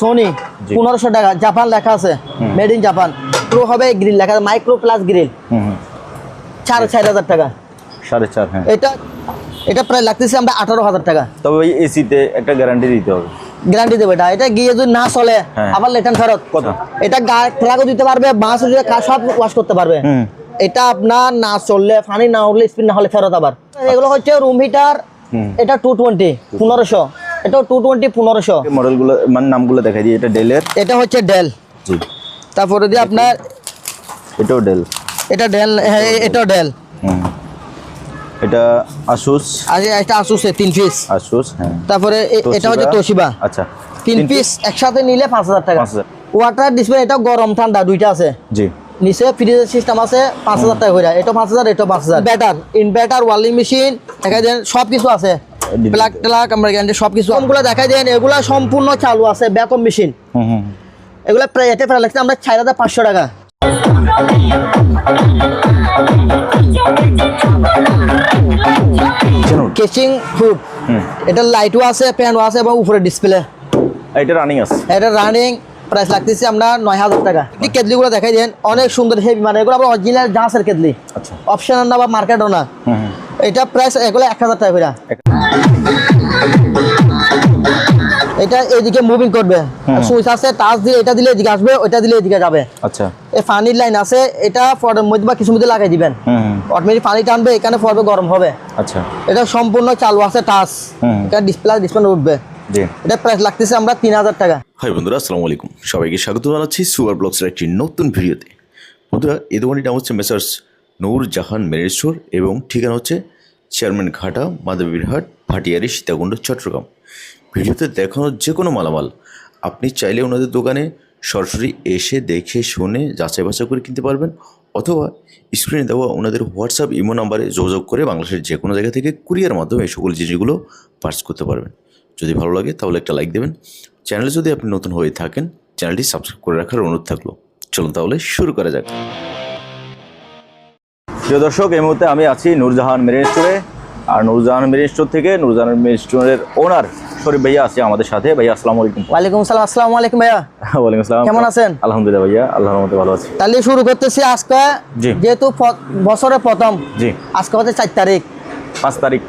Sony পনেরোশো টাকা। Japan লেখা আছে। মেড ইন জাপান প্রো হবে গ্রিল লেখা মাইক্রো প্লাস গ্রিল সাড়ে চার হাজার টাকা। সাড়ে চার হ্যাঁ। এটা এটা প্রায় লাগতেছে আমরা আঠারো হাজার টাকা। তবে ওই এসিতে একটা গ্যারান্টি দিতে হবে। গ্যারান্টি দেবো এটা। এটা গিয়ে যদি না চলে হ্যাঁ। আবার লেটেন ফেরত। কত? এটা ট্রাকও দিতে পারবে বাস সব ওয়াশ করতে পারবে। এটা আপনার না চললে পানি না উঠলে স্পিড না হলে ফেরত আবার। এগুলো হচ্ছে রুম হিটার এটা টু টোয়েন্টি পনেরোশো। এটা টু টোয়েন্টি পনেরোশো। মডেলগুলো মানে নামগুলো দেখাই দিই এটা ডেলের এটা হচ্ছে ডেল জি। তারপরে দিয়ে আপনার এটাও ডেল এটা ডেল হ্যাঁ এটাও ডেল হুম। এটা আসুস আর এটা আসুসে তিন পিস আসুস হ্যাঁ। তারপরে এটা হচ্ছে তোশিবা আচ্ছা। তিন পিস একসাথে নিলে পাঁচ হাজার টাকা। 5,000 ওয়াটার ডিসপ্লে এটা গরম ঠান্ডা দুইটা আছে। জি। নিচে ফ্রিজের সিস্টেম আছে পাঁচ হাজার টাকা করে এটা পাঁচ হাজার এটা পাঁচ হাজার। ব্যাটার ইনভার্টার ওয়ালিং মেশিন দেখাই দেন সব কিছু আছে। আমরা গ্যারান্টি সব কিছু দেন এগুলা সম্পূর্ণ চালু আছে মেশিন। এগুলো প্রায় প্রায় লাগছে আমরা চার হাজার পাঁচশো টাকা। কেচিং ফুড এটা লাইটও আছে ফ্যানও আছে এবং উপরে ডিসপ্লে এটা রানিং আছে। এটা রানিং প্রাইস লাগতেছে আমরা নয় হাজার টাকা। এই কেটলিগুলো দেখাই দেন অনেক সুন্দর হেভি মানে এগুলো আমরা অরিজিনাল জাহাজের কেটলি। আচ্ছা। অপশনাল না বা মার্কেটও না। এটা প্রাইস এগুলো এক হাজার টাকা করে। এটা এদিকে মুভিং করবে। সুইচ আছে টাচ দিয়ে এটা দিলে এদিকে আসবে ওইটা দিলে এদিকে যাবে। আচ্ছা। এই পানির লাইন আছে এটা ফরের মধ্যে বা কিছু মধ্যে লাগাই দিবেন। হুম হুম। অটোমেটিক পানি টানবে এখানে পড়বে গরম হবে। আচ্ছা। এটা সম্পূর্ণ চালু আছে টাচ হুম। এটা ডিসপ্লে ডিসপ্লে উঠবে। জি। এটা প্রাইস লাগতেছে আমরা তিন হাজার টাকা। হাই বন্ধুরা আসসালামু আলাইকুম। সবাইকে স্বাগত জানাচ্ছি সুপার ব্লগসের একটি নতুন ভিডিওতে। বন্ধুরা এই দোকানটির নাম হচ্ছে মেসার্স নূর জাহান মেরের স্টোর এবং ঠিকানা হচ্ছে চেয়ারম্যান ঘাটা মাধবীরহাট ভাটিয়ারি সীতাকুণ্ড চট্টগ্রাম ভিডিওতে দেখানো যে কোনো মালামাল, আপনি চাইলে ওনাদের দোকানে সরাসরি এসে দেখে শুনে যাচাই বাছাই করে কিনতে পারবেন অথবা স্ক্রিনে দেওয়া ওনাদের হোয়াটসঅ্যাপ ইমো নাম্বারে যোগাযোগ করে বাংলাদেশের যে কোনো জায়গা থেকে কুরিয়ার মাধ্যমে এই সকল জিনিসগুলো পার্স করতে পারবেন। যদি ভালো লাগে তাহলে একটা লাইক দেবেন। চ্যানেলে যদি আপনি নতুন হয়ে থাকেন চ্যানেলটি সাবস্ক্রাইব করে রাখার অনুরোধ থাকল। চলুন তাহলে শুরু করা যাক। প্রিয় দর্শক, এই মুহূর্তে আমি আছি নূরজাহান মেরিন স্টোরে। আর নূরজাহান মেরিন স্টোর থেকে নূরজাহান মেরিন স্টোরের ওনার শরীফ ভাইয়া আছে আমাদের সাথে। ভাইয়া আসসালামু আলাইকুম। ওয়ালাইকুম আসসালাম আসসালামু আলাইকুম ভাইয়া। ওয়ালাইকুম আসসালাম কেমন আছেন? আলহামদুলিল্লাহ ভাইয়া আল্লাহর মধ্যে ভালো আছি। তাহলে শুরু করতেছি আজকে জি। যেহেতু বছরের প্রথম। জি। আজকে হচ্ছে চার তারিখ। পাঁচ তারিখ।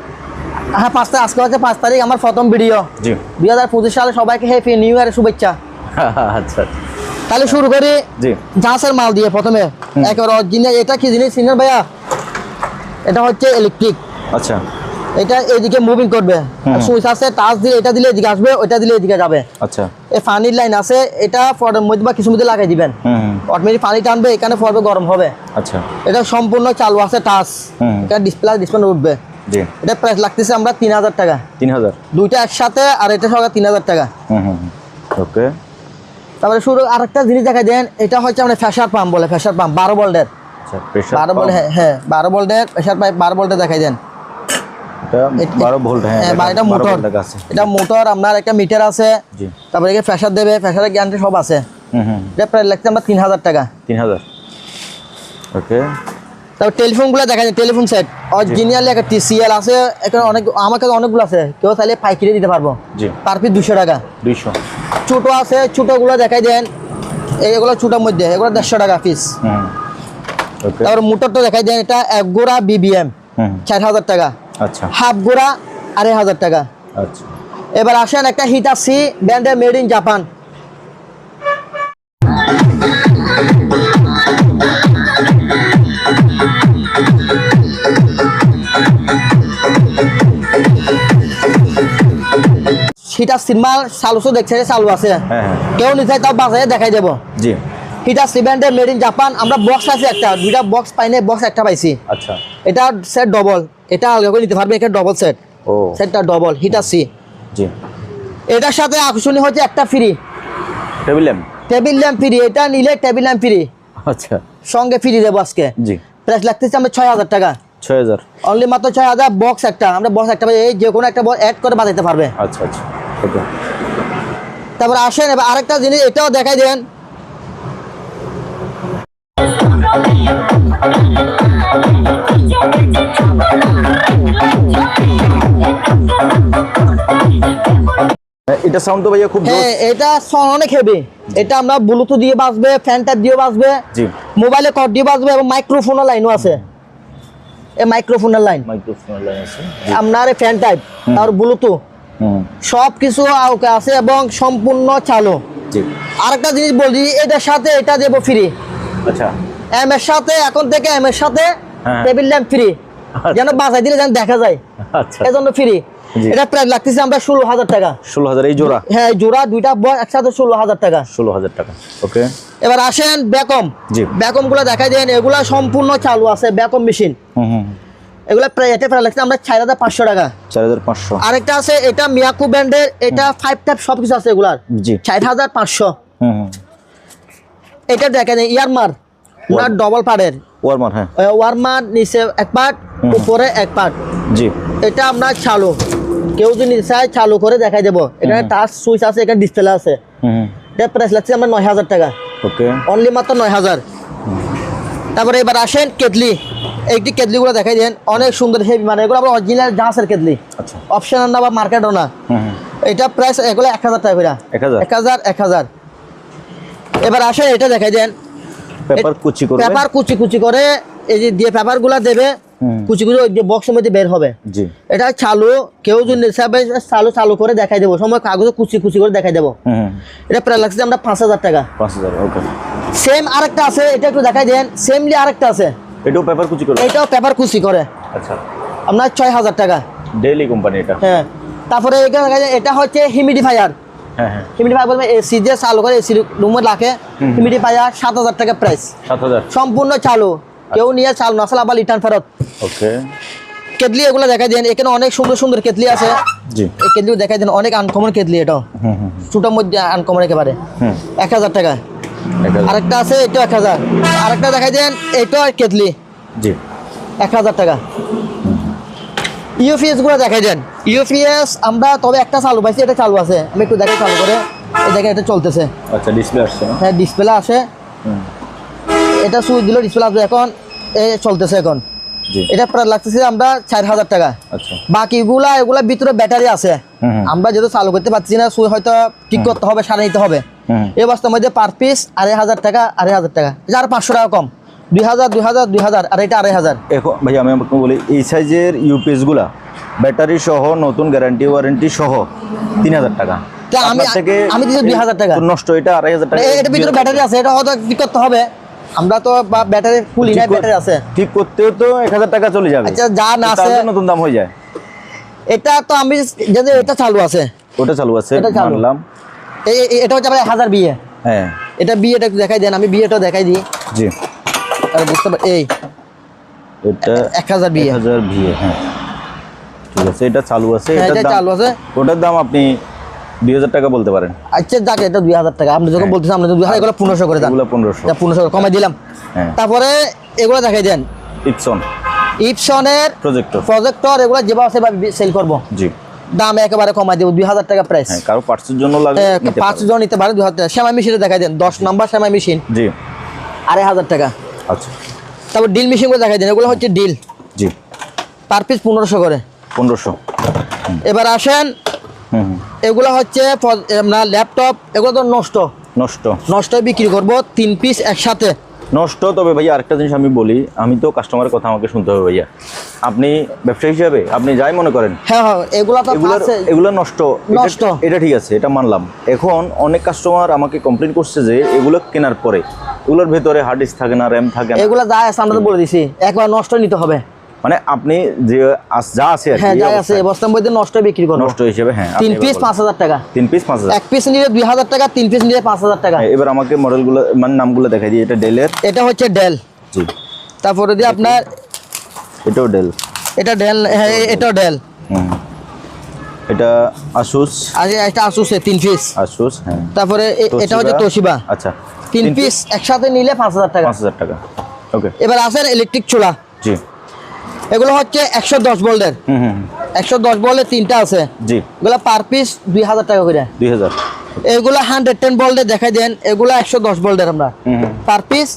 হ্যাঁ পাঁচ তারিখ আজকে হচ্ছে পাঁচ তারিখ আমার প্রথম ভিডিও। জি। দুই হাজার পঁচিশ সালে সবাইকে হ্যাপি নিউ ইয়ারের শুভেচ্ছা। আচ্ছা। তাহলে শুরু করি। জি। জাহাজের মাল দিয়ে প্রথমে। একেবারে অরিজিনাল এটা কি জিনিস? চিনেন ভাইয়া? এটা হচ্ছে ইলেকট্রিক আচ্ছা। এটা এদিকে মুভিং করবে। সুইচ আছে টাচ দিয়ে এটা দিলে এদিকে আসবে ওইটা দিলে এদিকে যাবে। আচ্ছা। এই পানির লাইন আছে এটা ফরের মধ্যে বা কিছু মধ্যে লাগাই দিবেন। অটোমেটিক পানি টানবে এখানে পড়বে গরম হবে। আচ্ছা। এটা সম্পূর্ণ চালু আছে টাচ। এটা ডিসপ্লে ডিসপ্লে উঠবে। জি। এটা প্রাইস লাগতেছে আমরা তিন হাজার টাকা। তিন হাজার। দুইটা একসাথে আর এটা সঙ্গে তিন হাজার টাকা। হুম হুম ওকে। তারপরে শুরু আরেকটা জিনিস দেখা দেন এটা হচ্ছে আমরা ফ্যাশার পাম্প বলে ফ্যাশার পাম্প বারো ভোল্টের আচ্ছা বারো ভোল্ট হ্যাঁ হ্যাঁ বারো ভোল্টের প্রেশার পাইপ বারো ভোল্টে দেখাই দেন। এটা হ্যাঁ হ্যাঁ এটা মোটর। আছে এটা মোটর আপনার একটা মিটার আছে তারপরে প্রেশার দেবে প্রেশারের গ্যারান্টি সব আছে। এটা লাগছে আমরা তিন হাজার টাকা। তিন হাজার। ওকে। তারপর টেলিফোনগুলো দেখা যায় টেলিফোন সেট অরিজিনালি একটা টিসিএল আছে এখানে অনেক আমার কাছে অনেকগুলো আছে। কেউ তাহলে পাইকিরি দিতে পারব। পার পিস দুশো টাকা। দুইশো। ছোট আছে ছোটগুলো দেখাই দেন। এইগুলো ছোটোর মধ্যে এগুলো দেড়শো টাকা পিস তারপর মোটরটা দেখাই দেন এটা এক গোড়া বিবিএম চার হাজার টাকা। আচ্ছা। হাফ গোড়া আড়াই হাজার টাকা। আচ্ছা। এবার আসেন একটা হিটার সি ব্র্যান্ডে মেড ইন জাপান হিটার দেখছে আছে। হ্যাঁ হ্যাঁ। কেউ নিতে তাও বাজারে দেখাই দেবো। জি। হিটার সি ব্র্যান্ডের মেড ইন জাপান আমরা বক্স আছে একটা দুইটা বক্স পাইনি বক্স একটা পাইছি। আচ্ছা। এটা সেট ডবল এটা আলাদা করে নিতে পারবে এটা ডবল সেট ও। সেটটা ডবল হিটার সি জি। এটার সাথে আকর্ষণীয় হচ্ছে একটা free table lamp table lamp free এটা নিলে টেবিল ল্যাম্প ফ্রি আচ্ছা। সঙ্গে ফ্রি দেবো আজকে। জি। প্রাইস লাগতেছে আমরা ছয় হাজার টাকা। ছয় হাজার। অনলি মাত্র ছয় হাজার বক্স একটা। আমরা বক্স একটা এই যে কোনো একটা বক্স অ্যাড করে বাজাইতে পারবে। আচ্ছা আচ্ছা। ওকে। তারপর আসেন এবার আরেকটা জিনিস এটাও দেখাই দেন। এটা সাউন্ড তো ভাইয়া খুব হ্যাঁ এটা সাউন্ড অনেক হেভি এটা আমরা ব্লুটুথ দিয়ে বাজবে ফ্যান টাইপ দিয়ে বাজবে জি। মোবাইলে কর দিয়ে বাজবে এবং মাইক্রোফোনের লাইনও আছে। এই মাইক্রোফোনের লাইন মাইক্রোফোন লাইন আছে। আপনার ফ্যান টাইপ আর ব্লুটুথ সব কিছু আওকে আছে এবং সম্পূর্ণ চালু। আরেকটা জিনিস বলি এটার সাথে এটা দেবো ফ্রি আচ্ছা। এম এর সাথে এখন থেকে এম এর সাথে। টেবিল ল্যাম্প ফ্রি যেন বাজাই দিলে যেন দেখা যায়। আচ্ছা। এজন্য ফ্রি। এটা প্রায় লাগতেছে আমরা ষোলো হাজার টাকা। ষোলো হাজার এই জোড়া? হ্যাঁ জোড়া দুইটা একসাথে ষোলো হাজার টাকা। ষোলো হাজার টাকা ওকে। এবার আসেন ব্যাকম জি। ব্যাকমগুলো দেখাই দেন এগুলা সম্পূর্ণ চালু আছে ব্যাকম মেশিন হুম এগুলা প্রায় এটা প্রায় লাগছে আমরা চার হাজার পাঁচশো টাকা। চার হাজার পাঁচশো। আরেকটা আছে এটা মিয়াকু ব্র্যান্ডের এটা ফাইভ টাইপ সব কিছু আছে এগুলার। জি। চার হাজার পাঁচশো। এটা দেখেন ইয়ারমার ডবল ওয়ারমার হ্যাঁ। ওয়ারমার নিচে এক পার্ট উপরে এক পার্ট জি। এটা আপনার চালু। কেউ যদি চায় চালু করে দেখাই দেবো। এখানে টাচ সুইচ আছে এখানে ডিসপ্লে আছে। এটা প্রাইস লাগছে আমরা নয় হাজার টাকা। ওকে অনলি মাত্র নয় হাজার। তারপরে এবার আসেন কেতলি এইটি কেতলিগুলো দেখাই দেন। অনেক সুন্দর হেভি মানে এগুলো আবার অরিজিনাল জাহাজের কেতলি আচ্ছা। অপশনাল না বা মার্কেটও না। এটা প্রাইস এগুলো এক হাজার টাকা করে। এক হাজার? এক হাজার এবার আসেন এটা দেখাই দেন। পেপার কুচি করবে? পেপার কুচি কুচি করে এই যে দিয়ে পেপারগুলো দেবে। কুচি কুচি ওই বক্সের মধ্যে বের হবে। এটা চালু কেউ যদি চালু চালু করে দেখাই দেবো। সময় কাগজে কুচি কুচি করে দেখাই দেবো। এটা প্রায় লাগছে আমরা পাঁচ হাজার টাকা। পাঁচ হাজার ওকে সেম আরেকটা আছে এটা একটু দেখাই দেন। সেমলি আরেকটা আছে। এটাও পেপার কুচি করবে এটাও পেপার কুচি করে। আচ্ছা। আপনার ছয় হাজার টাকা। ডেইলি কোম্পানি এটা? হ্যাঁ। তারপরে এটা হচ্ছে হিমিডিফায়ার হ্যাঁ হ্যাঁ। হিমিডিফায়ার বলতে এসি যে চালু করে এসি রুমে রাখে। সাত হাজার টাকা প্রাইস সাত হাজার। সম্পূর্ণ চালু। কেউ নিয়ে চাল না আসলে আবার রিটার্ন ফেরত। ওকে কেতলি এগুলো দেখাই দেন এখানে অনেক সুন্দর সুন্দর কেতলি আছে। জি। এই কেতলি দেখাই দেন অনেক আনকমন কেতলি হুম ছোটোর মধ্যে আনকমন একেবারে। হুম। এক হাজার টাকা। আরেকটা আছে এটা এক হাজার। আরেকটা দেখাই দেন এটাও কেতলি জি। এক হাজার টাকা। ইউপিএসগুলো দেখাই দেন ইউপিএস আমরা তবে একটা চালু পাইছি এটা চালু আছে। আমি একটু দেখাই চালু করে। এই দেখেন এটা চলতেছে। আচ্ছা ডিসপ্লে আসছে হ্যাঁ ডিসপ্লে আসে হুম। এটা সুইচ দিল ডিসপ্লে আসবে এখন এ চলতেছে এখন। এটা প্রায় লাগতেছে আমরা চার হাজার টাকা। আচ্ছা। বাকিগুলা এগুলা ভিতরে ব্যাটারি আছে। আমরা যেহেতু চালু করতে পারছি না সুই হয়তো ঠিক করতে হবে সারা নিতে হবে। এই অবস্থার মধ্যে পার পিস আড়াই হাজার টাকা আড়াই হাজার টাকা। যার পাঁচশো টাকা কম। দুই হাজার দুই হাজার দুই হাজার আর এটা আড়াই হাজার। এখন ভাই আমি আপনাকে বলি এই সাইজের ইউপিএসগুলা ব্যাটারি সহ নতুন গ্যারান্টি ওয়ারেন্টি সহ তিন হাজার টাকা। আমি- আমি দিচ্ছি 2000 টাকা। নষ্ট এটা আড়াই হাজার টাকা এটা ভিতরে ব্যাটারি আছে এটা হয়তো ঠিক করতে হবে। আমরা তো বা ব্যাটারি ফুল ইনার ব্যাটারি আছে। ঠিক করতেও তো এক হাজার টাকা চলে যাবে। আচ্ছা, যা না আছে- নতুন দাম হয়ে যায়। এটা তো আমি যদি এটা চালু আছে। ওটা চালু আছে মানলাম। এই- এটা হচ্ছে এক হাজার বিয়ে। হ্যাঁ। এটা বিয়েটা একটু দেখাই দেন আমি বিয়েটা দেখাই দিই। জি। আর বুঝতে পার এই। এটা এক হাজার এক বিয়ে হাজার ভিএ হ্যাঁ। ঠিক আছে এটা চালু আছে হ্যাঁ, এটা চালু আছে। ওটার দাম আপনি দুই হাজার টাকা বলতে পারেন। আচ্ছা যাক এটা দুই হাজার টাকা। আপনি যখন হ্যাঁ। বলতেছেন আপনি দুই হাজার এগুলো পনেরোশো করে দেন। পনেরোশো। পনেরোশো কমাই দিলাম। হ্যাঁ। তারপরে এগুলো দেখাই দেন। ইপসন ইপসনের প্রজেক্টর প্রজেক্টর এগুলো যেভাবে সেভাবে সেল করব। জি। দাম একেবারে কমাই দেবো দুই হাজার টাকা প্রাইস হ্যাঁ কারও পার্টসের জন্য লাগে নিতে পাঁচ জন নিতে পারে দুই হাজার টাকা। সেমাই মেশিনে দেখাই দেন দশ নাম্বার সেমাই মেশিন জি। আড়াই হাজার টাকা। আচ্ছা। তারপর ডিল মেশিনগুলো দেখাই দেন এগুলো হচ্ছে ডিল জি। পার পিস পনেরোশো করে। পনেরোশো। এবার আসেন। এগুলো হচ্ছে আপনার ল্যাপটপ এগুলো তো নষ্ট। নষ্ট। নষ্ট বিক্রি করব তিন পিস একসাথে। নষ্ট তবে ভাইয়া আরেকটা জিনিস আমি বলি আমি তো কাস্টমারের কথা আমাকে শুনতে হবে ভাইয়া। আপনি ব্যবসা হিসাবে আপনি যাই মনে করেন হ্যাঁ হ্যাঁ এগুলো তো আছে। এগুলো নষ্ট। নষ্ট। এটা ঠিক আছে এটা মানলাম। এখন অনেক কাস্টমার আমাকে কমপ্লেন করছে যে এগুলো কেনার পরে। এগুলোর ভেতরে হার্ড ডিস্ক থাকে না র্যাম থাকে না। এগুলো যা আছে আমরা তো বলে দিছি। একবার নষ্ট নিতে হবে। মানে আপনি যে যা আছে হ্যাঁ যা আছে বস্তার মধ্যে নষ্ট বিক্রি করব। নষ্ট হিসেবে হ্যাঁ তিন পিস বলেন। পাঁচ হাজার টাকা। তিন পিস পাঁচ হাজার। এক পিস নিলে দুই হাজার টাকা তিন পিস নিলে পাঁচ হাজার টাকা। হ্যাঁ, এবার আমাকে মডেলগুলো মানে নামগুলো দেখাই দিই এটা ডেলের এটা হচ্ছে ডেল জি। তারপরে দিয়ে আপনার এটাও ডেল এটা ডেল হ্যাঁ এটাও ডেল হুম এটা আসুস আর এটা আসুসে তিন পিস আসুস হ্যাঁ। তারপরে এটা হচ্ছে তোশিবা আচ্ছা। তিন পিস একসাথে নিলে পাঁচ হাজার টাকা। পাঁচ হাজার টাকা। ওকে এবার আসেন ইলেকট্রিক চুলা। জি। এগুলো হচ্ছে একশো দশ হুম। একশো দশ ভোল্টের তিনটা আছে। জি। এগুলো পার পিস দুই হাজার টাকা করে। দুই হাজার। এগুলো হান্ড্রেড টেন ভোল্টের দেখাই দেন এগুলো একশো দশ ভোল্টের আমরা। পার পিস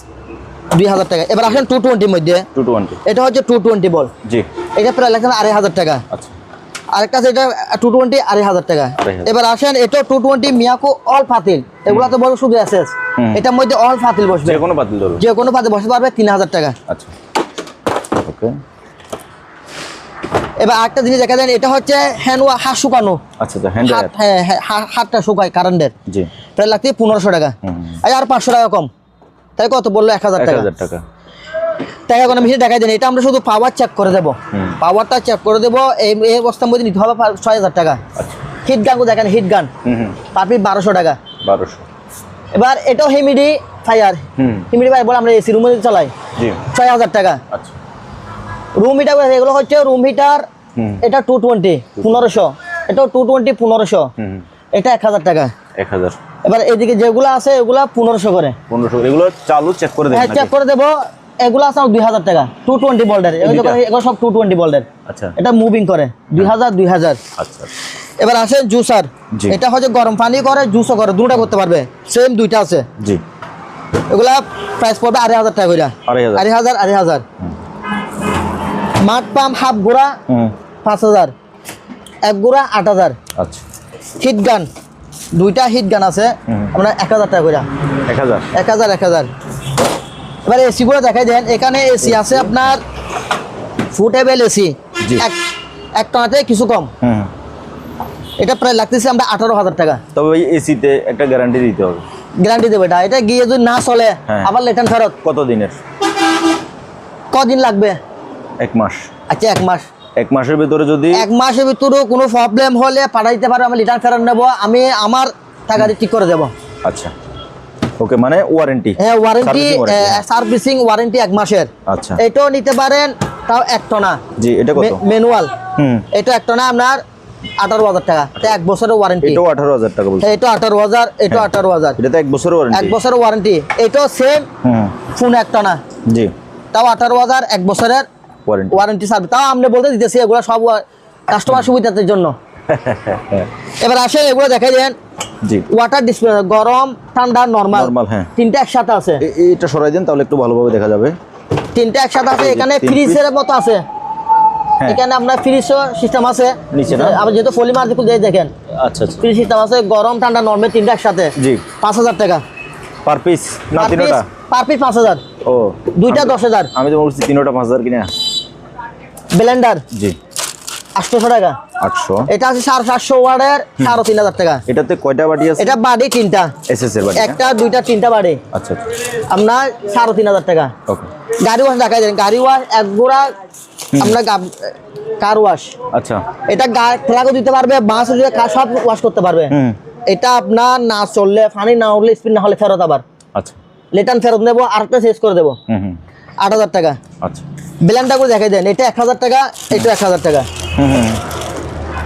দুই হাজার টাকা। এবার আসেন টু টোয়েন্টির মধ্যে। টু টোয়েন্টি এটা হচ্ছে টু টোয়েন্টি বল। জি। এটা প্রায় লেখেন আড়াই হাজার টাকা। আচ্ছা। আরেকটা আছে এটা টু টোয়েন্টি আড়াই হাজার টাকা। এবার আসেন এটা টু টোয়েন্টি মিয়াকো অল ফাতিল এগুলো তো বড় শুধু হুম। এটার মধ্যে অল ফাতিল বসবে। যে কোনো পাতিল ধরবে যে কোনো ফাতিল বসতে পারবে তিন হাজার টাকা। আচ্ছা। ওকে। এবার আরেকটা জিনিস দেখা যায় এটা হচ্ছে হ্যান্ড হাত শুকানো। আচ্ছা আচ্ছা হাত হ্যাঁ হ্যাঁ হাতটা শুকায় কারেন্টের জি। প্রায় লাগছে পনেরোশো টাকা। আর পাঁচশো টাকা কম। তাই কত বলল? এক হাজার এক টাকা। টাকা টাকা কোনো বেশি দেখাই দেন এটা আমরা শুধু পাওয়ার চেক করে দেবো। পাওয়ারটা চেক করে দেবো এই এই অবস্থার মধ্যে নিতে হবে ছয় হাজার টাকা। আচ্ছা। হিট গান দেখেন হিট গান পার পিস বারোশো টাকা। বারোশো। এবার এটাও হিমিডি ফায়ার হুম। হিমিডি ফায়ার বলে আমরা এসি রুমে চালাই ছয় হাজার টাকা। আচ্ছা। রুম হিটার এগুলো হচ্ছে রুম হিটার এটা টু টোয়েন্টি পনেরোশো। এটাও টু টোয়েন্টি পনেরোশো। এটা এক হাজার টাকা। এক হাজার। এবার এদিকে যেগুলো আছে এগুলা পনেরোশো করে। পনেরোশো এগুলো চালু চেক করে হ্যাঁ চেক করে দেবো। এগুলো আছে দুই হাজার টাকা। টু টোয়েন্টি বোল্ডের এগুলো সব টু টোয়েন্টি বোল্ডের আচ্ছা। এটা মুভিং করে। দুই হাজার দুই হাজার। আচ্ছা এবার আছে জুসার। এটা হচ্ছে গরম পানি করে জুসও করে। দুটা করতে পারবে। সেম দুইটা আছে। জি। এগুলা প্রাইস পড়বে আড়াই হাজার টাকা করে আড়াই হাজার। আড়াই হাজার আড়াই হাজার। মাঠ পাম্প হাফ গোড়া পাঁচ হাজার। এক গোড়া আট হাজার। আচ্ছা। হিট গান দুইটা হিট গান আছে। আপনার এক হাজার টাকা করে এক হাজার? এক হাজার এক হাজার। এবার এসিগুলো দেখাই দেন। এখানে এসি আছে আপনার ফুটেবল এসি। এক এক টনাতে কিছু কম। হুম। এটা প্রায় লাগতেছে আমরা আঠারো হাজার টাকা। তবে এসিতে একটা গ্যারান্টি দিতে হবে। গ্যারান্টি দেবে এটা। এটা গিয়ে যদি না চলে হ্যাঁ। আবার লেটান ফেরত। কত দিনের কদিন লাগবে? এক মাস। আচ্ছা এক মাস। এক মাসের ভিতরে যদি এক মাসের ভিতরে কোনো প্রবলেম হলে পাঠাই দিতে পারো আমি রিটার্ন ফেরত নেব আমি আমার টাকা ঠিক করে দেবো। আচ্ছা। ওকে মানে ওয়ারেন্টি হ্যাঁ ওয়ারেন্টি সার্ভিসিং ওয়ারেন্টি এক মাসের। আচ্ছা। এটাও নিতে পারেন তাও এক টনা। জি এটা কত? ম্যানুয়াল হুম। এটা এক টনা আপনার আঠারো হাজার টাকা। এক বছরের ওয়ারেন্টি এটাও আঠারো হাজার টাকা বলছে এটা আঠারো হাজার এটা আঠারো হাজার। এটা এক বছরের ওয়ারেন্টি এক বছরের ওয়ারেন্টি এটাও সেম হুম। ফোন এক টনা। জি। তাও আঠারো হাজার এক বছরের। ওয়ারেন্টি ওয়ারেন্টি সার্ভিস তাও আপনি বলতে দিতেছি এগুলো সব কাস্টমার সুবিধার জন্য। এবার আসেন এগুলো দেখাই দেন। জি। ওয়াটার ডিসপ্লে গরম ঠান্ডা নর্মাল Normal, হ্যাঁ। তিনটা একসাথে আছে। এটা সরাই দেন তাহলে একটু ভালোভাবে দেখা যাবে। তিনটা একসাথে আছে এখানে ফ্রিজের মতো আছে। হ্যাঁ। এখানে আপনার ফ্রিজ সিস্টেম আছে। নিচে না? আবার যেহেতু পলিমার দিকে দিয়ে দেখেন। আচ্ছা আচ্ছা। ফ্রিজ সিস্টেম আছে গরম ঠান্ডা নর্মাল তিনটা একসাথে। জি। পাঁচ হাজার টাকা। পার পিস না পিস পার পিস পাঁচ হাজার। ও। দুইটা দশ হাজার। আমি তো বলছি তিনোটা পাঁচ হাজার কিনা। ব্লেন্ডার? জি। আটশোশো টাকা। আটশো। এটা আছে সাড়ে সাতশো ওয়ার্ডের সাড়ে তিন হাজার টাকা। এটাতে কয়টা বাটি আছে? এটা বাড়ি তিনটা। এস এস এর বাটি একটা দুইটা তিনটা বাড়ি। আচ্ছা আচ্ছা। আপনার সাড়ে তিন হাজার টাকা। ওকে। গাড়ি ওয়াশ দেখাই দেন গাড়ি ওয়াশ এক গোড়া আপনার কার ওয়াশ। আচ্ছা। এটা ফেলাকও দিতে পারবে বাঁশ কা- সব ওয়াশ করতে পারবে। এটা আপনার না চললে পানি না উঠলে স্পিন না হলে ফেরত আবার। আচ্ছা। লেটান ফেরত নেব আরেকটা শেষ করে দেবো। হুম হুম। আট হাজার টাকা। আচ্ছা। বেলানটা করে দেখাই দেন এটা এক হাজার টাকা এটা এক হাজার টাকা।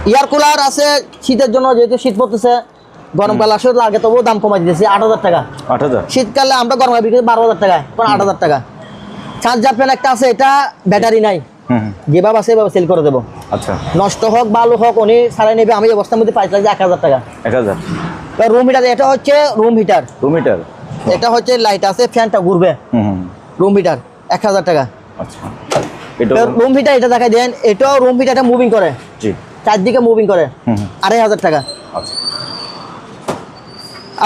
এয়ার কুলার আছে শীতের জন্য যেহেতু শীত পড়তেছে গরমকালে আসলে লাগে তবুও দাম কমাই দিতেছি আট হাজার টাকা। আট হাজার? শীতকালে আমরা গরমকালে বিক্রি করি বারো হাজার টাকা আট হাজার টাকা। চার্জার ফ্যান একটা আছে এটা ব্যাটারি নাই। যেভাবে আছে সেভাবে সেল করে দেবো। আচ্ছা। নষ্ট হোক ভালো হোক উনি সারাই নেবে আমি অবস্থার মধ্যে পাইছিলাম যে এক হাজার টাকা। এক হাজার? রুম হিটার এটা হচ্ছে রুম হিটার টু মিটার এটা হচ্ছে লাইট আছে ফ্যানটা ঘুরবে। রুম হিটার এক হাজার টাকা। আচ্ছা। রুম হিটার এটা দেখাই দেন এটাও রুম হিটারটা মুভিং করে। জি। চারদিকে মুভিং করে। আড়াই হাজার টাকা। আচ্ছা।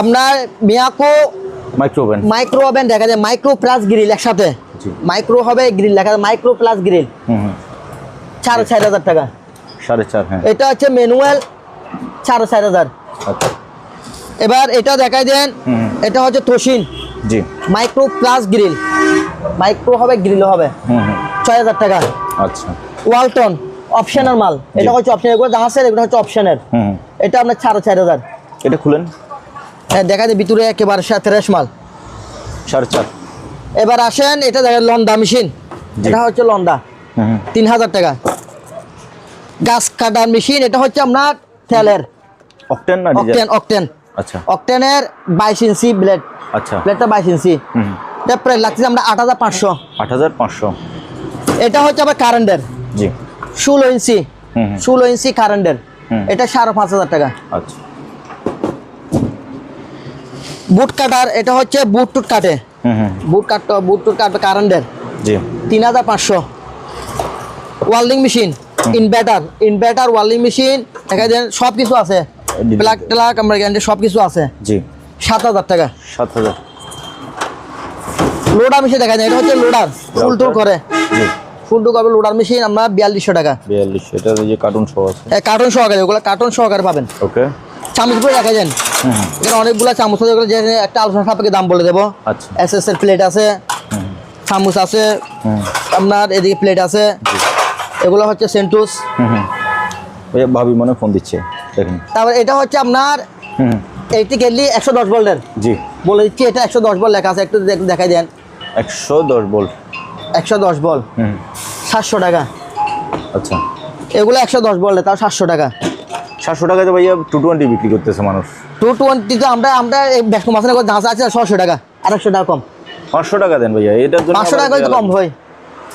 আপনার Miyako micro oven micro oven দেখা যায় মাইক্রো প্লাস গ্রিল একসাথে। মাইক্রো হবে গ্রিল লেখা মাইক্রো প্লাস গ্রিল হুম চার হাজার টাকা। সাড়ে চার হ্যাঁ। এটা হচ্ছে ম্যানুয়াল সাড়ে চার হাজার। আচ্ছা। এবার এটা দেখাই দেন এটা হচ্ছে তোশিন জি। মাইক্রো প্লাস গ্রিল মাইক্রো হবে গ্রিল হবে। ছয় হাজার টাকা। আচ্ছা। ওয়ালটন অপশনাল মাল। এটা হচ্ছে অপশন এগুলো আছে এগুলো হচ্ছে অপশনের এটা আপনার সাড়ে চার হাজার এটা খুলেন। হ্যাঁ দেখা যায় ভিতরে একেবারে ফ্রেশ মাল। সাড়ে চার। এবার আসেন এটা দেখেন লন্ডা মেশিন। এটা হচ্ছে লন্ডা তিন হাজার টাকা। গাছ কাটার মেশিন এটা হচ্ছে আপনার তেলের অকটেন না অকটেন অকটেন আচ্ছা। অকটেনের বাইশ ইঞ্চি ব্লেড। আচ্ছা। ব্লেডটা বাইশ ইঞ্চি। এটা প্রায় লাগছে আমরা আট হাজার পাঁচশো। আট হাজার পাঁচশো। এটা হচ্ছে আবার কারেন্টের। জি। ষোলো ইঞ্চি। ষোলো ইঞ্চি কারেন্টের। এটা সাড়ে পাঁচ হাজার টাকা। আচ্ছা। বুট কাটার এটা হচ্ছে বুট টুট কাটে। হুম হুম। বুট কাট বুট টুট কাটবে কারেন্টের। জি। তিন হাজার পাঁচশো। Welding machine inverter. Inverter welding machine দেখাই দেন সব কিছু আছে। প্লাগ ট্লাগ আমরা গ্যারান্টি সব কিছু আছে। জি। সাত হাজার টাকা। সাত হাজার। লোডার মেশিন দেখা যায় এটা হচ্ছে লোডার ফুল টুল করে। জি। ফুল টুল করবে লোডার মেশিন আমরা বিয়াল্লিশশো টাকা। বিয়াল্লিশ এটা যে কার্টুন শো আছে। কার্টন সহকারে ওগুলো কার্টন সহকারে পাবেন। ওকে। চামচগুলো দেখা যান এখানে অনেকগুলো চামচ আছে ওগুলো যে একটা আলোচনা সাপেক্ষে দাম বলে দেবো। আচ্ছা। এস এস এর প্লেট আছে চামচ আছে হুম। আপনার এদিকে প্লেট আছে। এগুলো হচ্ছে সেন্টুস হুম হুম। ভাইয়া ভাবি মনে ফোন দিচ্ছে। তারপর এটা হচ্ছে আপনার এইটি কেটলি একশো দশ ভোল্টের জি। বলে দিচ্ছি এটা একশো দশ বল লেখা আছে একটু দেখ- দেখাই দেন। একশো দশ ভোল্ট একশো দশ বল। সাতশো টাকা। আচ্ছা। এগুলো একশো দশ বলে তাও সাতশো টাকা। সাতশো টাকায় তো ভাইয়া টু টোয়েন্টি বিক্রি করতেছে মানুষ। টু টোয়েন্টি তো আমরা আমরা এই ব্যস্ত মাসে ধাঁচ আছে ছশো টাকা। আরেকশো টাকা কম। পাঁচশো টাকা দেন ভাইয়া এটার জন্য পাঁচশো টাকা তো কম হয়।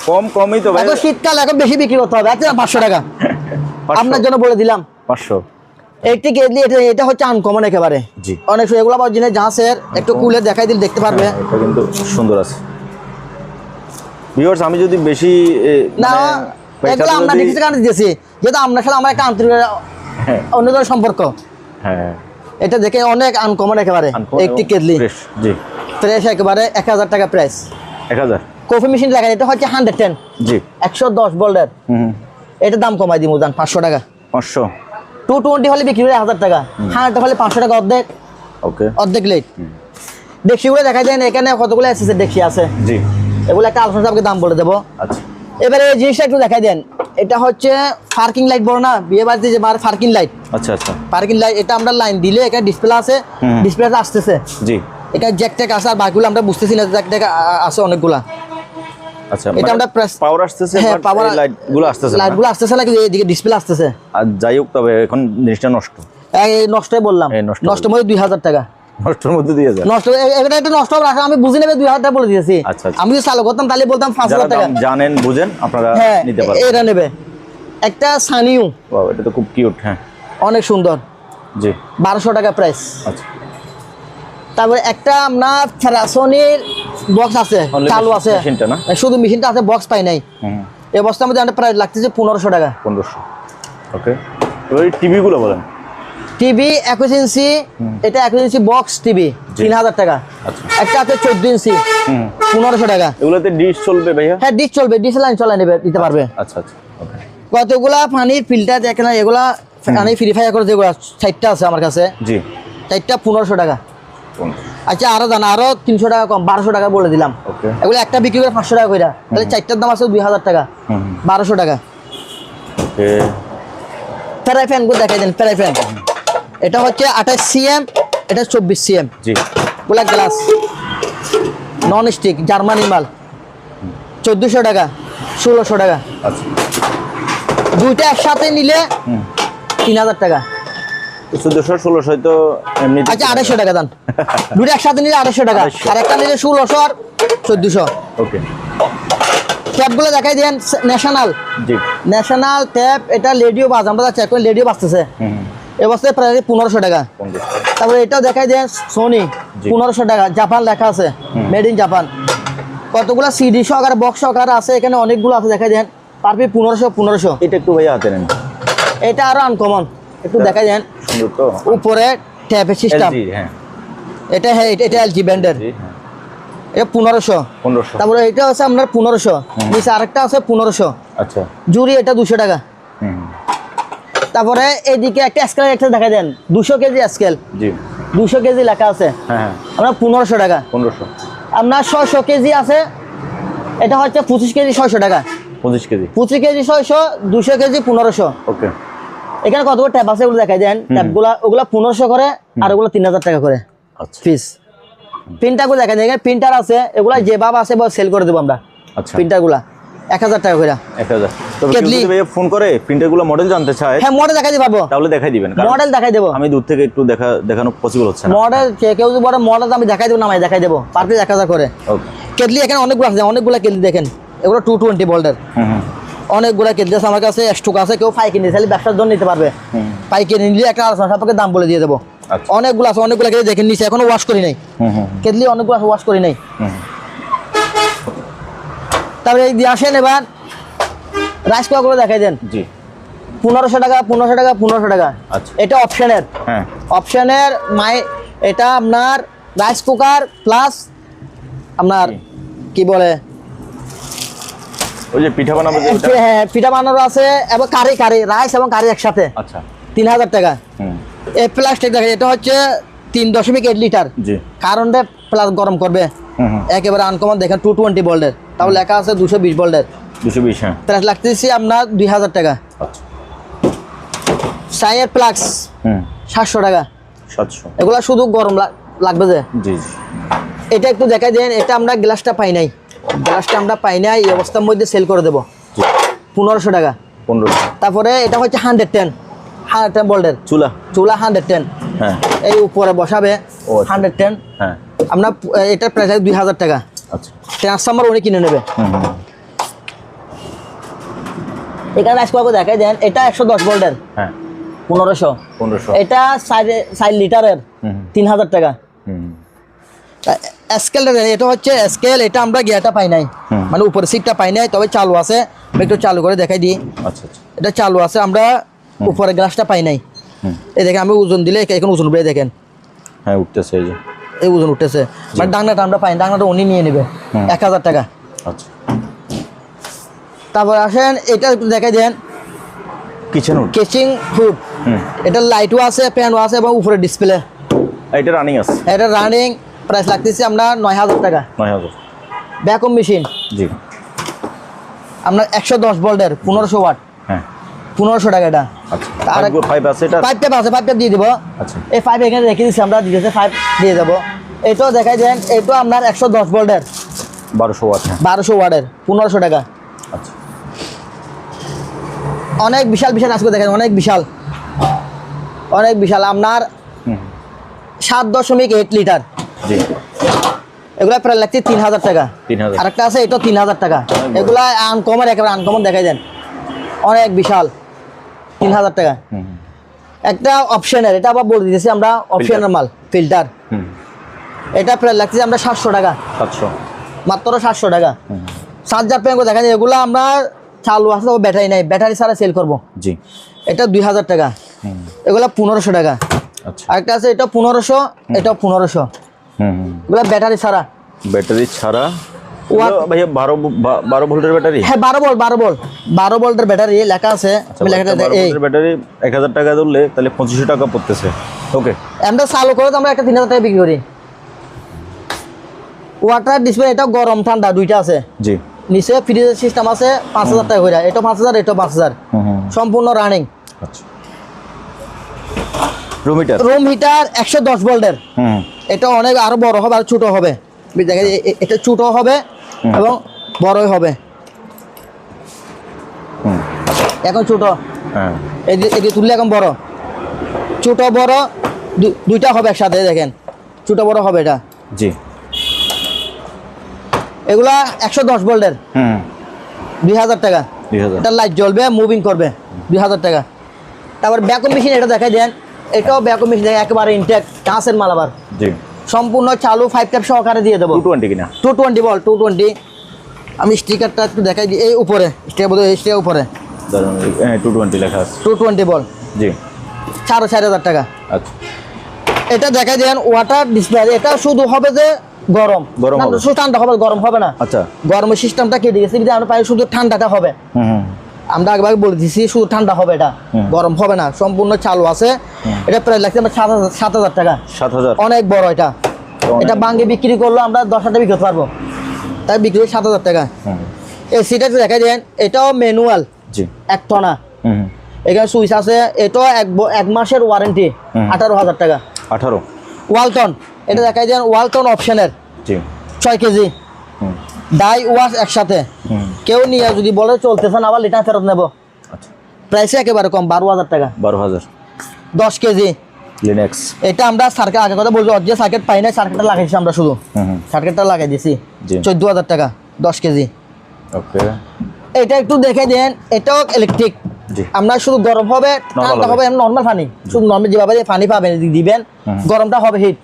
কম কমই তো ভাই শীতকাল এখন বেশি বিক্রি করতে হবে আচ্ছা পাঁচশো টাকা। আপনার জন্য বলে দিলাম। পাঁচশো। একটি কেটলি এটা হচ্ছে আনকমন একেবারে। জি। অনেক সময় এগুলো আবার জিনিস জাহাজের একটু কুলে দেখাই দিলে দেখতে পারবে। হ্যাঁ, এটা কিন্তু সুন্দর আছে। ভিউয়ার্স আমি যদি বেশি না মানে এগুলো আমরা ডিসিশন কারণে দিয়েছি। যেহেতু আপনার সাথে আমার একটা আন্তরিক হ্যাঁ। অন্য ধরনের সম্পর্ক। হ্যাঁ। এটা দেখে অনেক আনকমন একেবারে। একটি কেটলি জি। ফ্রেশ একেবারে এক হাজার টাকা প্রাইস এক হাজার। কফি মেশিন লেখা এটা হচ্ছে হান্ড্রেড টেন জি। একশো দশ বোল্ডের হুম। হুম। এটা দাম কমাই দিব দাম পাঁচশো টাকা। পাঁচশো। টু টোয়েন্টি হলে বিক্রি করে হাজার টাকা। হান্ড্রেড হলে পাঁচশো টাকা অর্ধেক। ওকে। অর্ধেক লেট ডেক্সিগুলো এখানে কতগুলো এসেছে ডেক্সি আছে। জি। এগুলো একটা আলোচনা সাপেক্ষে দাম বলে দেবো। আচ্ছা। এবারে এই জিনিসটা একটু দেখাই দেন। এটা হচ্ছে পার্কিং লাইট বড় না? বিয়ে বাড়িতে যে মার পার্কিং লাইট আচ্ছা আচ্ছা। পার্কিং লাইট এটা আমরা লাইন দিলে এখানে ডিসপ্লে আছে। হুম। ডিসপ্লেটা আসতেছে। জি। এটা জ্যাক ট্যাক আছে আর বাকিগুলো আমরা বুঝতেছি না জ্যাক ট্যাক আছে অনেকগুলা। আচ্ছা এটা আমরা press- পাওয়ার আসতেছে হ্যাঁ, power- লাইটগুলো আসতেছে। লাইটগুলো আসতেছে না কিন্তু এদিকে ডিসপ্লে আসতেছে? আর যাই হোক তবে এখন জিনিসটা নষ্ট। এই নষ্টই বললাম। নষ্ট মধ্যে দুই হাজার টাকা। নষ্টের মধ্যে দিয়ে যায় নষ্ট এটা একটা নষ্ট হবে আমি বুঝে নেবে দুই হাজার টাকা বলে দিয়েছি। আচ্ছা, আচ্ছা। আমি যদি চালু করতাম তাহলে বলতাম পাঁচ হাজার টাকা। জানেন বুঝেন আপনারা হ্যাঁ নিতে এ- এটা নেবে। একটা সানিউ এটা তো খুব কিউট হ্যাঁ। অনেক সুন্দর। জি। বারোশো টাকা প্রাইস আচ্ছা। তারপরে একটা আপনার ফেরাসনির বক্স আছে চালু আছে। শুধু মেশিনটা আছে বক্স পাই নাই। এই বক্সটার মধ্যে একটা প্রাইস লাগতেছে পনেরোশো টাকা। পনেরোশো। ওকে। এবার টিভিগুলো বলেন। টিভি একুশ ইঞ্চি এটা একুশ ইঞ্চি বক্স টিভি। তিন হাজার টাকা। আচ্ছা। একটা আছে চোদ্দ ইঞ্চি পনেরোশো টাকা। এগুলোতে ডিশ চলবে ভাইয়া? হ্যাঁ ডিশ চলবে ডিশ লাইন চলে নেবে দিতে পারবে। আচ্ছা আচ্ছা ওকে। কতগুলা পানির ফিল্টার দেখে না এগুলা পানি ফ্রি ফায়ার করে যেগুলো চারটা আছে আমার কাছে। জি। চারটা পনেরোশো টাকা। আচ্ছা আরও জানা আরও তিনশো টাকা কম বারোশো টাকা বলে দিলাম। এগুলো একটা বিক্রি করে পাঁচশো টাকা করে তাহলে চারটার দাম আছে দুই হাজার টাকা। বারোশো টাকা। ওকে। ফেরাই ফ্যানগুলো দেখাই দেন ফেরাই ফ্যান। এটা হচ্ছে আঠাশ সিএম এটা চব্বিশ সিএম। জি। Black glass non stick Germany মাল। চোদ্দোশো টাকা ষোলোশো টাকা। আচ্ছা। দুইটা একসাথে নিলে তিন হাজার টাকা। চোদ্দোশো ষোলোশো তো এমনি আচ্ছা আড়াইশো টাকা দান দুইটা একসাথে নিলে আড়াইশো টাকা আর একটা নিলে ষোলোশো আর চোদ্দোশো। ওকে। ট্যাপগুলো দেখাই দেন ন্যাশনাল। জি। ন্যাশনাল ট্যাপ এটা লেডিও বাজ আমরা চেক করি লেডিও বাজতেছে হুম হুম। এবছর প্রায় পনেরোশো টাকা। তারপরে এটাও দেখাই দেন সোনি পনেরোশো টাকা জাপান লেখা আছে মেড ইন জাপান। কতগুলো সিডি সহকারে বক্স সহকারে আছে এখানে অনেকগুলো আছে দেখাই দেন। পার পিস পনেরোশো পনেরোশো। এটা একটু ভাইয়া হাতে নেন। এটা আরও আনকমন একটু সুন্দর তো উপরে ট্যাপের সিস্টেম হ্যাঁ। এটা হ্যাঁ এটা- এলজি ব্যান্ডের। হ্যাঁ। এটা পনেরোশো। পনেরোশো। তারপরে এটা আপনার পনেরোশো। নিচে আরেকটা আছে পনেরোশো। আচ্ছা। জুড়ি এটা দুশো টাকা। হুম। হুম। তারপরে এদিকে একটা স্কেল একটা দেখা দেন। দুশো কেজি স্কেল দুশো কেজি লেখা আছে। হ্যাঁ হ্যাঁ। আপনার পনেরোশো টাকা। পনেরোশো। আপনার ছয়শো কেজি আছে। এটা হচ্ছে পঁচিশ কেজি ছয়শো টাকা। পঁচিশ কেজি। পঁচিশ কেজি ছয়শো দুশো কেজি পনেরোশো। ওকে। এখানে কতগুলো ট্যাপ আছে ওগুলো দেখাই দেন। ট্যাপগুলো ওগুলো পনেরোশো করে আর ওগুলো তিন হাজার টাকা করে। আচ্ছা। ফিস প্রিন্টারগুলো দেখা যায় এখানে প্রিন্টার আছে এগুলো যেভাবে আছে সেল করে দেবো আমরা। আচ্ছা। প্রিন্টারগুলো এক হাজার টাকা করে। এক হাজার। কেটলি। ফোন করে প্রিন্টারগুলো মডেল জানতে চায় হ্যাঁ মডেল দেখাই তাহলে দেখাই দিবেন মডেল দেখাই দেবো। আমি দূর থেকে একটু দেখা দেখানো পসিবল হচ্ছে না। মডেল কেউ যদি বলে মডেল আমি দেখাই দেবো না আমি দেখাই দেবো। পার পিস এক হাজার করে। কেটলি এখানে অনেকগুলো আছে অনেকগুলো কেটলি দেখেন। এগুলো টু টোয়েন্টি হুম। হুম অনেকগুলো কেটলি আছে আমার কাছে স্টক আছে কেউ পাইকারি নিতে চাইলে ব্যবসার জন্য নিতে পারবে। হুম। পাইকারি নিলে একটা আলোচনা সাপেক্ষে দাম বলে দিয়ে দেবো। আচ্ছা। অনেকগুলো আছে অনেকগুলো কেটে দেখেন নিচে এখনও ওয়াশ করি নাই। কেটলি অনেকগুলো আছে ওয়াশ করি নাই। তারপরে এই দিয়ে আসেন এবার রাইস কুকারগুলো দেখাই দেন। জি। পনেরোশো টাকা পনেরোশো টাকা পনেরোশো টাকা। আচ্ছা। এটা অপশনের হ্যাঁ। অপশনের মাই এটা আপনার রাইস কুকার প্লাস আপনার কি বলে? ওই যে পিঠা বানাবো যে হ্যাঁ পিঠা বানানো আছে এবং কারি কারি রাইস এবং কারি একসাথে। আচ্ছা। তিন হাজার টাকা এই প্লাস্টিক দেখেন এটা হচ্ছে তিন দশমিক এইট লিটার। জি। কারণটা প্লাস গরম করবে? একেবারে আনকমন দেখেন টু টোয়েন্টি ভোল্টের তাও লেখা আছে দুশো বিশ দুশো বিশ হ্যাঁ। প্রাইস লাগতেছি আপনার দুই হাজার টাকা। আচ্ছা। সাইয়ের প্লাক্স হুম। সাতশো টাকা। সাতশো। এগুলা শুধু গরম লাগ- লাগবে যে। জি। এটা একটু দেখাই দেন এটা আমরা গ্লাসটা পাই নাই। গ্লাসটা আমরা পাই না এই অবস্থার মধ্যে সেল করে দেবো। পনেরোশো টাকা। পনেরোশো। তারপরে এটা হচ্ছে হান্ড্রেড টেন হান্ড্রেড টেন ভোল্টের চুলা। চুলা হান্ড্রেড টেন হ্যাঁ। এই উপরে বসাবে আচ্ছা। হান্ড্রেড টেন হ্যাঁ। আমরা এটার প্রাইস দুই হাজার টাকা। আচ্ছা। ট্রান্সফর্মার উনি কিনে নেবে। এখানে রাইস কুকার দেখাই দেন এটা একশো দশ ভোল্টের হ্যাঁ। পনেরোশো। পনেরোশো। এটা সাইড সাইড লিটারের। তিন হাজার টাকা। হুম। স্কেলটা এটা হচ্ছে স্কেল এটা আমরা গিয়ারটা পাই নাই। মানে উপরে সিটটা পাই নাই তবে চালু আছে। একটু চালু করে দেখাই দিই। আচ্ছা আচ্ছা। এটা চালু আছে আমরা উপরে গ্লাসটা পাই নাই। এই দেখেন আমি ওজন দিলে এখন ওজন উঠবে দেখেন। হ্যাঁ উঠতেছে এই যে। এই ওজন উঠতেছে। মানে ডাংনাটা আমরা পাই না, ডাংনাটা উনি নিয়ে নেবে। এক হাজার টাকা। আচ্ছা। তারপর আসেন এটা দেখাই দেন। কিচেন উঠ কেচিং ফুড এটা লাইটও আছে ফ্যানও আছে এবং উপরে ডিসপ্লে এটা রানিং আছে। এটা রানিং প্রাইস লাগতেছে আমরা নয় হাজার টাকা। নয় হাজার। Vacuum machine. জি। আপনার একশো দশ ভোল্টের পনেরোশো ওয়াট। হ্যাঁ। পনেরোশো টাকা এটা। আচ্ছা। আর আছে এটা? আছে দিয়ে দিব। আচ্ছা। এই ফাইভ এখানে রেখে দিচ্ছি আমরা দিতেছে ফাইভ দিয়ে দেবো। এটাও দেখাই দেন এটাও আপনার একশো দশ ভোল্টের। বারোশো ওয়াট হ্যাঁ। বারোশো ওয়াটের পনেরোশো টাকা। আচ্ছা। অনেক বিশাল বিশাল আজকে দেখেন অনেক বিশাল। অনেক বিশাল আপনার সাত দশমিক এইট লিটার। জি। এগুলো প্রায় লাগছে তিন হাজার টাকা। হাজার আরেকটা আছে এটাও তিন হাজার টাকা। এগুলা আনকমন একেবারে আনকমন দেখাই দেন। অনেক বিশাল। তিন হাজার টাকা একটা অপশনের এটা আবার বলে দিতেছি আমরা অপশনের মাল ফিল্টার এটা প্রায় লাগছে আমরা সাতশো টাকা। সাতশো। মাত্র সাতশো টাকা। চার্জার প্যাঙ্ক দেখা যায় এগুলো আমরা চালু আছে তবে ব্যাটারি নাই। ব্যাটারি ছাড়া সেল করব। জি। এটা দুই হাজার টাকা এগুলো পনেরোশো টাকা। আচ্ছা। আরেকটা আছে এটা পনেরোশো এটা পনেরোশো। হুম ব্যাটারি ছাড়া। ব্যাটারি ছাড়া? ভাইয়া বারো বারো ভোল্টের ব্যাটারি? হ্যাঁ বারো ভোল্ট বারো ভোল্ট। বারো ভোল্টের ব্যাটারি লেখা আছে। আচ্ছা ব্যাটারি এক হাজার টাকা ধরলে তাহলে পঁচিশশো টাকা পড়তেছে। ওকে আমরা চালু করে তো আমরা একটা তিন হাজার টাকা বিক্রি করি। ওয়াটার ডিসপ্লে এটা গরম ঠান্ডা দুইটা আছে। জি। নিচে ফ্রিজের সিস্টেম আছে পাঁচ হাজার টাকা করে এটা পাঁচ হাজার এটা পাঁচ হাজার। সম্পূর্ণ রানিং আচ্ছা। রুমিটার রুম হিটার একশো দশ ভোল্টের। এটা অনেক আরও বড় হবে আর ছোট হবে। এটা ছোট হবে এবং বড়ই হবে। এখন ছোট। হ্যাঁ। এদি তুললে এখন বড়। ছোট বড় দুইটা হবে একসাথে দেখেন। ছোট বড় হবে এটা। জি। এগুলা একশো দশ ভোল্টের। হুম। দুই হাজার টাকা। এটা লাইট জ্বলবে মুভিং করবে। দুই হাজার টাকা। তারপর ব্যাকম মেশিন এটা দেখাই দেন। এটাও ব্যাকম মেশিন একেবারে ইনটেক কাঁচের মাল আবার জি। সম্পূর্ণ চালু ফাইভ ট্যাপ সহকারে দিয়ে দেবো। টু টোয়েন্টি কিনা? টু টোয়েন্টি বল টু টোয়েন্টি আমি স্টিকারটা একটু দেখাই দিই এই উপরে স্টিকার বোধ এই স্টিকার উপরে। হ্যাঁ টু টোয়েন্টি লেখা আছে। টু টোয়েন্টি বল। জি। সাড়ে চার হাজার টাকা। আচ্ছা। এটা দেখাই দেন ওয়াটার ডিসপ্লে এটা শুধু হবে যে গরম। গরম। শুধু ঠান্ডা হবে গরম হবে না। আচ্ছা। গরমের সিস্টেমটা কেটে গেছে কিন্তু আমরা পাই শুধু ঠান্ডাটা হবে। হুম। আমরা আগেভাগে বলে দিছি শুধু ঠান্ডা হবে এটা। গরম হবে না সম্পূর্ণ চালু আছে। এটা প্রায় লাগছে আমার সাত হাজার সাত হাজার টাকা। সাত হাজার। অনেক বড় এটা। এটা বাঙ্গে বিক্রি করলে আমরা দশ হাজার বিক্রি পারব। তাই বিক্রি করি সাত হাজার টাকা। এই সিটা দেখাই দেন এটাও ম্যানুয়াল এক টনা। এখানে সুইচ আছে এটাও এক এক মাসের ওয়ারেন্টি আঠারো হাজার টাকা। আঠারো। ওয়ালটন এটা দেখাই দেন ওয়ালটন অপশনের ছয় কেজি। ডাই ওয়াশ একসাথে। কেউ নিয়ে যদি বলে চলতেছে না আবার লিটার ফেরত নেব। আচ্ছা। প্রাইসে একেবারে কম বারো হাজার টাকা। বারো হাজার। দশ কেজি। লিনেক্স এটা আমরা সার্কেট আগে কথা বলছি অরিজিনাল সার্কেট পাই না সার্কেটটা লাগাইছি আমরা শুধু। সার্কেটটা লাগাই দিছি। জি। চোদ্দ হাজার টাকা দশ কেজি। ওকে। এটা একটু দেখে দেন এটাও ইলেকট্রিক আমরা শুধু গরম হবে ঠান্ডা হবে। হবে নর্মাল পানি শুধু নর্মাল যেভাবে পানি পাবেন দিবেন গরমটা হবে হিট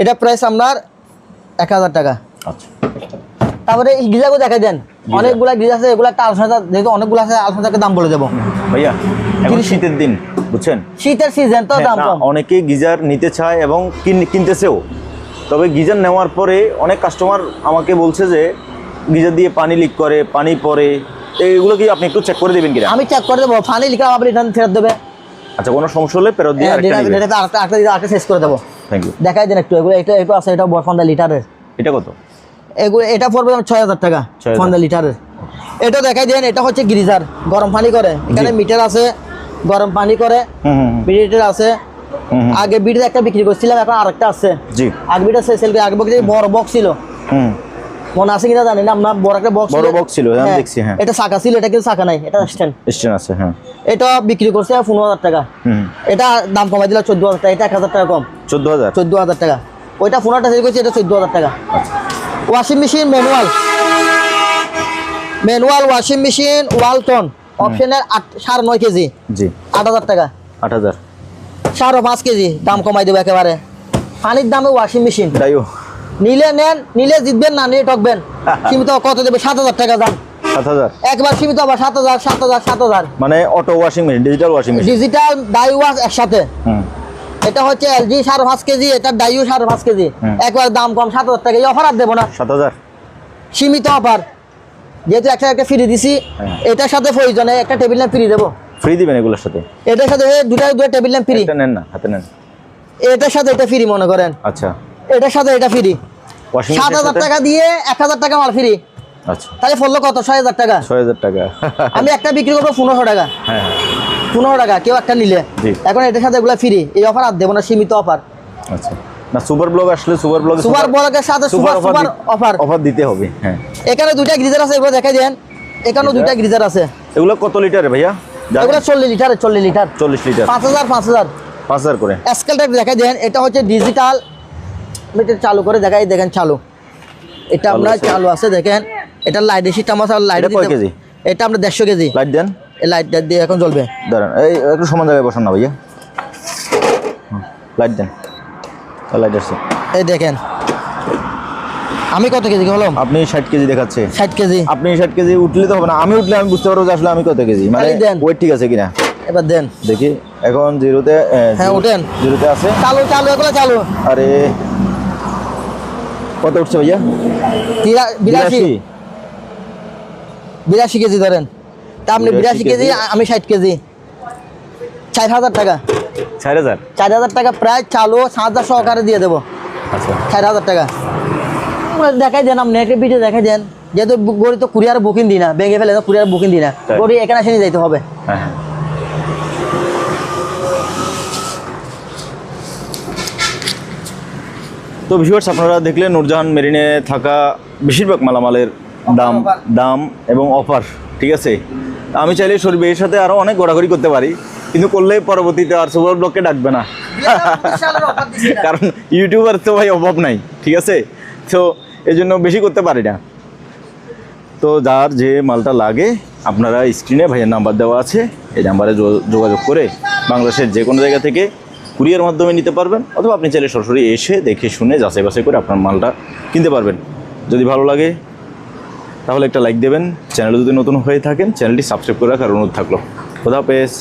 এটা প্রাইস আপনার এক হাজার টাকা। আচ্ছা। তারপরে গিজাগো দেখা দেন। অনেকগুলা গ্রিজ আছে এগুলো একটা আলোচনা যেহেতু অনেকগুলো আছে আলোচনাকে দাম বলে দেবো। ভাইয়া এখন শীতের দিন বুঝছেন? শীতের সিজন তো হ্যাঁ, দাম অনেকেই গিজার নিতে চায় এবং কিনতেছেও। তবে গিজার নেওয়ার পরে অনেক কাস্টমার আমাকে বলছে যে গিজার দিয়ে পানি লিক করে পানি পরে তো এগুলো কি আপনি একটু চেক করে দেবেন কিনা? আমি চেক করে দেবো ফানি লিখে আবার রিটার্ন ফেরত দেবে। আচ্ছা কোনো সমস্যা হলে ফেরত দিয়ে হ্যাঁ, আরেকটা এটা- এটা আরেকটা আরেকটা শেষ করে দেবো। থ্যাংক ইউ দেখাই দেন একটু এগুলো এটা একটু আছে এটা ফন্দা লিটারের এটা কত? এগুলো এটা পড়বে ছয় হাজার টাকা 6,000 লিটারের। এটা দেখাই দেন এটা হচ্ছে গ্রিজার গরম পানি করে। এখানে মিটার আছে গরম পানি করে মিটার আছে। আগে একটা বিক্রি করছিলাম এখন আরেকটা আছে। জি। আগে বিটা আগে বক্স বড় বক্স ছিল। মনে আছে কিনা জানি না আপনার বড় একটা বক্স বড় box ছিল, আমি দেখছি, হ্যাঁ। এটা চাকা ছিল এটা কিন্তু চাকা নাই এটা স্ট্যান্ড। স্টেন আছে হ্যাঁ। এটা বিক্রি করছে পনেরো হাজার টাকা। হুম। এটা দাম কমাই দিল চোদ্দ হাজার টাকা এটা এক হাজার টাকা কম। চোদ্দ হাজার? চোদ্দ হাজার টাকা। ওইটা পনেরোটা সেল করছে এটা চোদ্দ হাজার টাকা। Washing machine manual manual washing machine Walton অপশনের আট সাড়ে নয় কেজি। জি। আট হাজার টাকা। আট হাজার। সাড়ে পাঁচ কেজি। দাম কমাই দেবো একেবারে। পানির দামে ওয়াশিং মেশিন তাইও নিলে নেন নিলে জিতবেন না নিয়ে ঠকবেন। সীমিত কত দেবে? সাত হাজার টাকা দাম। একবার সীমিত আবার সাত হাজার সাত হাজার সাত হাজার। মানে auto washing machine digital washing machine digital dry wash একসাথে। হুম। এটা হচ্ছে এলজি সাড়ে পাঁচ কেজি এটা ডাইও সাড়ে পাঁচ কেজি। একবার দাম কম সাত হাজার টাকা। এই অফার আর দেবো না। সাত হাজার। সীমিত অফার। যেহেতু একটা একটা ফ্রি দিছি হ্যাঁ। এটার সাথে প্রয়োজনে একটা টেবিল ল্যাম্প ফ্রি দেবো। ফ্রি দিবেন এগুলোর সাথে? এটার সাথে দুটা দুটা টেবিল ল্যাম্প ফ্রি এটা নেন না হাতে নেন। এটার সাথে এটা ফ্রি মনে করেন। আচ্ছা। এটার সাথে এটা ফ্রি সাত হাজার টাকা দিয়ে এক হাজার টাকা মাল ফ্রি আচ্ছা। তাহলে পড়ল কত? ছয় হাজার টাকা। ছয় হাজার টাকা। আমি একটা বিক্রি করব পনেরোশো টাকা। হ্যাঁ হ্যাঁ। পনেরো টাকা কেউ একটা নিলে। এখন এটার সাথে এগুলো ফ্রি এই অফার আর দেবো না সীমিত অফার আচ্ছা। না সুপার ব্লগ আসলে সুপার ব্লগ সুপার ব্লগের সাথে সুপার সুপার অফার অফার দিতে হবে হ্যাঁ। এখানে দুইটা গ্রিজার আছে এগুলো দেখাই দেন। এখানেও দুইটা গ্রিজার আছে। এগুলো কত লিটারে ভাইয়া? এগুলো চল্লিশ লিটার চল্লিশ লিটার চল্লিশ লিটার পাঁচ হাজার পাঁচ হাজার। পাঁচ হাজার করে। দেখাই দেন এটা হচ্ছে ডিজিটাল চালু করে দেখাই দেখেন চালু। এটা আপনার চালু আছে দেখেন। এটা লাইট লাইট কেজি? এটা আপনার দেড়শো কেজি। লাইট দেন। এই লাইট দিয়ে এখন জ্বলবে। দাঁড়ান এই একটু সমান জায়গায় বসান না ভাইয়া। লাইট দেন। লাইট আসছে। এই দেখেন। আমি কত কেজি হলাম আপনি ষাট কেজি দেখাচ্ছে। ষাট কেজি। আপনি ষাট কেজি উঠলে তো হবে না। আমি উঠলে আমি বুঝতে পারব যে আসলে আমি কত কেজি। মানে। ওয়েট ঠিক আছে কিনা? এবার দেন। দেখি এখন জিরোতে হ্যাঁ, উঠেন। জিরোতে আছে। চালু চালু এগুলো চালু। আরে কত উঠছে ভাইয়া? বিরাশি। বিরাশি কেজি ধরেন। তা আপনি বিরাশি কেজি। আমি ষাট কেজি। চার হাজার টাকা। চার হাজার? চার হাজার টাকা প্রায় চালু হাজার সহকারে দিয়ে দেবো। আচ্ছা। চার হাজার টাকা। দেখাই দেন আপনি একটা ভিডিও দেখাই দেন। যেহেতু গড়ি তো কুরিয়ার বুকিং দিই না ভেঙে ফেলে তো কুরিয়ার বুকিং দিই না। গড়ি এখানে এসে নিয়ে যাইতে হবে। হ্যাঁ হ্যাঁ। তো ভিউয়ার্স আপনারা দেখলেন নূরজাহান মেরিনে থাকা বেশিরভাগ মালামালের দাম দাম এবং অফার ঠিক আছে? আমি চাইলে শরীর এর সাথে আরও অনেক ঘোরাঘুরি করতে পারি। কিন্তু করলে পরবর্তীতে আর সুপার ব্লককে ডাকবে না। কারণ ইউটিউবার তো ভাই অভাব নাই ঠিক আছে? তো এই জন্য বেশি করতে পারি না। তো যার যে মালটা লাগে আপনারা স্ক্রিনে ভাইয়ের নাম্বার দেওয়া আছে এই নাম্বারে যোগাযোগ করে বাংলাদেশের যে কোনো জায়গা থেকে কুরিয়ার মাধ্যমে নিতে পারবেন অথবা আপনি চাইলে সরাসরি এসে দেখে শুনে যাচাই বাছাই করে আপনার মালটা কিনতে পারবেন। যদি ভালো লাগে তাহলে একটা লাইক দেবেন। চ্যানেল যদি নতুন হয়ে থাকেন চ্যানেলটি সাবস্ক্রাইব করে রাখার অনুরোধ থাকল। খোদা হাফেজ।